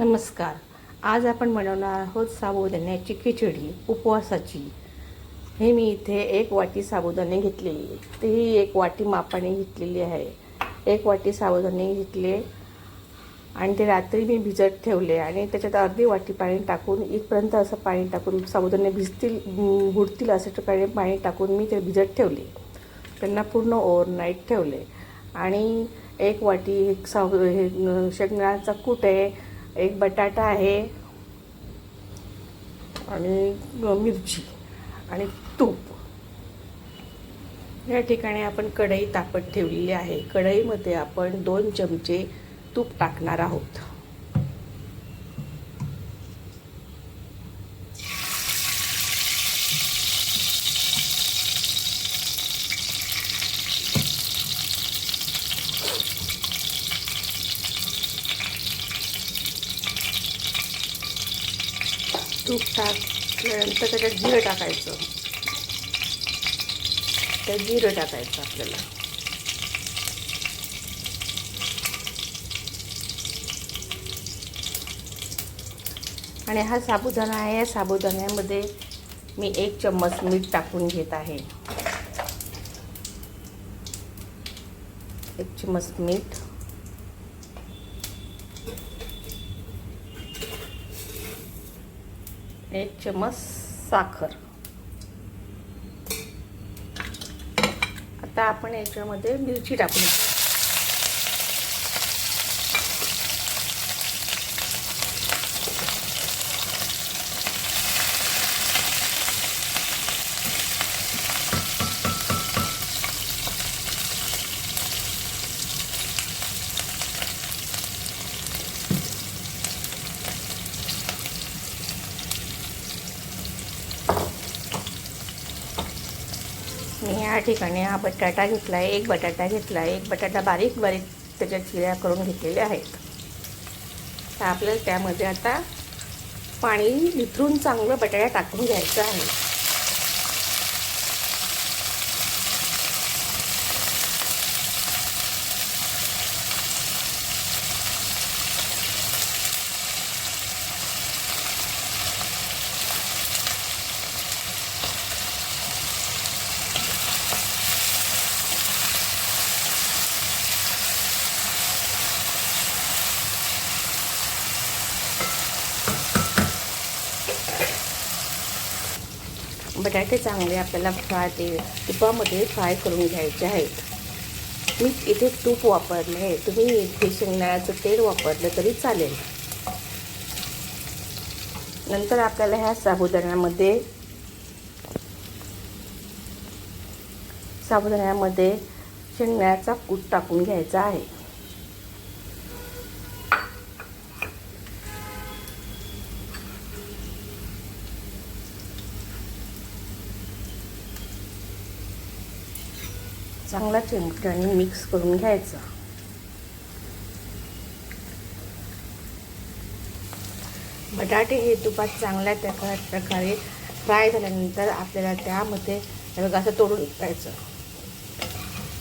नमस्कार. आज आपण बनवणार आहोत साबुदाण्याची खिचडी उपवासाची. हे मी इथे एक वाटी साबुदाणे घेतलेली आहे. ती एक वाटी मापाने घेतलेली आहे. एक वाटी साबुदाणे घेतले आणि ते रात्री मी भिजत ठेवले आणि त्याच्यात अर्धी वाटी पाणी टाकून इथपर्यंत असं पाणी टाकून साबुदाणे भिजतील बुडतील असं ठिकाणी पाणी टाकून मी ते भिजत ठेवले. त्यांना पूर्ण ओव्हरनाईट ठेवले. आणि एक वाटी एक साबु हे अं, शेंगदाण्याचा कूट आहे. एक बटाटा आहे आणि मिरची आणि तूप. या ठिकाणी आपण कढई तापत ठेवलेली आहे. कढईमध्ये आपण दोन चमचे तूप टाकणार आहोत. तूप टाकल्यानंतर त्याच्यात जिरं टाकायचं. त्यात जिरं टाकायचं आपल्याला. आणि हा साबुदाणा आहे. या साबुदाण्यामध्ये मी एक चम्मच मीठ टाकून घेत आहे. एक चम्मच मीठ. एक चम्मच साखर. आता आपण याच्यामध्ये मिरची टाकून मी या ठिकाणी हा बटाटा घेतला आहे एक बटाटा घेतला आहे एक बटाटा बारीक बारीक त्याच्या चिऱ्या करून घेतलेल्या आहेत. तर आपल्याला त्यामध्ये आता पाणी निथरून चांगलं बटाटा टाकून घ्यायचं आहे. बटाटे चांगले आपल्याला फ्राय ते तुपामध्ये फ्राय करून घ्यायचे आहेत. मी इथे तूप वापरले आहे तुम्ही इथे शेंगदाळ्याचं तेल वापरलं तरी चालेल. नंतर आपल्याला ह्या साबुदाण्यामध्ये साबुदाण्यामध्ये शेंगदाण्याचा कूट टाकून घ्यायचा आहे. चांगला चिमट्याने मिक्स करून घ्यायचा. बटाटे हे तुपात चांगल्या प्रकार प्रकारे फ्राय झाल्यानंतर आपल्याला त्यामध्ये हे असं तोडून टाकायचं.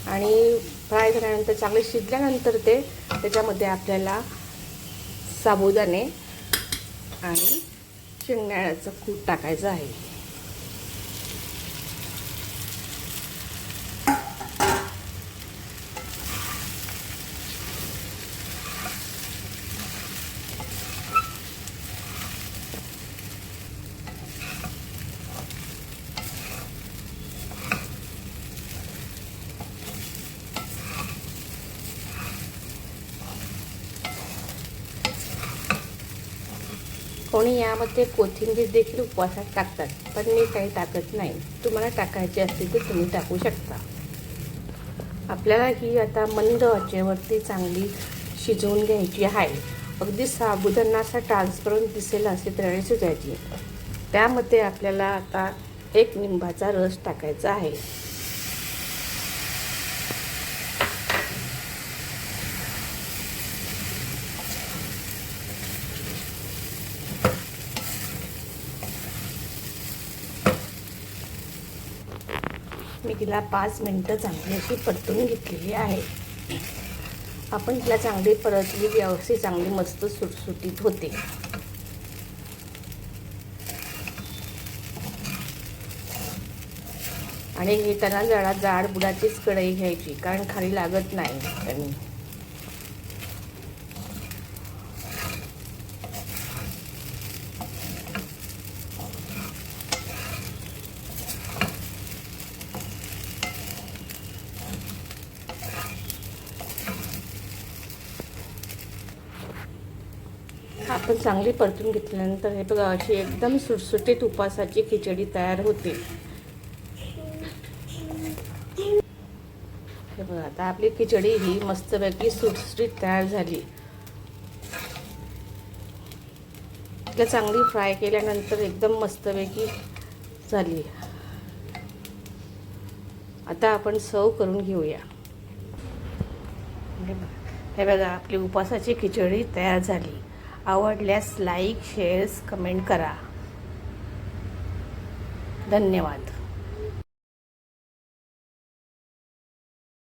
आणि फ्राय झाल्यानंतर चांगले शिजल्यानंतर ते त्याच्यामध्ये आपल्याला साबुदाणे आणि शेंगदाण्याचं कूट टाकायचं आहे. कोणी यामध्ये कोथिंबीर देखील उपवासात टाकतात पण मी काही टाकत नाही. तुम्हाला टाकायची असतील तर तुम्ही टाकू शकता. आपल्याला ही आता मंद आचेवरती चांगली शिजवून घ्यायची आहे. अगदी साबुदाणा असा ट्रान्सपरंट दिसेल असे तऱ्हेने शिजायची त्यामध्ये आपल्याला आता एक निंबाचा रस टाकायचा आहे. मी तिला पाच मिनटं चांगली अशी परतून घेतलेली आहे. आपण तिला चांगली परतली व्यवस्थित चांगली मस्त सुटसुटीत होते. आणि घेताना जरा जाड बुडाचीच कढई घ्यायची कारण खाली लागत नाही त्यांनी आपण चांगली परतून घेतल्यानंतर हे बघा अशी एकदम सुटसुटीत उपासाची खिचडी तयार होते. हे बघा आता आपली खिचडी ही मस्तपैकी सुटसुटीत तयार झाली. तिला चांगली फ्राय केल्यानंतर एकदम मस्तपैकी झाली. आता आपण सर्व करून घेऊया. हे बघा- हे बघा आपली उपासाची खिचडी तयार झाली. आवडल्यास लाईक शेअर्स कमेंट करा. धन्यवाद.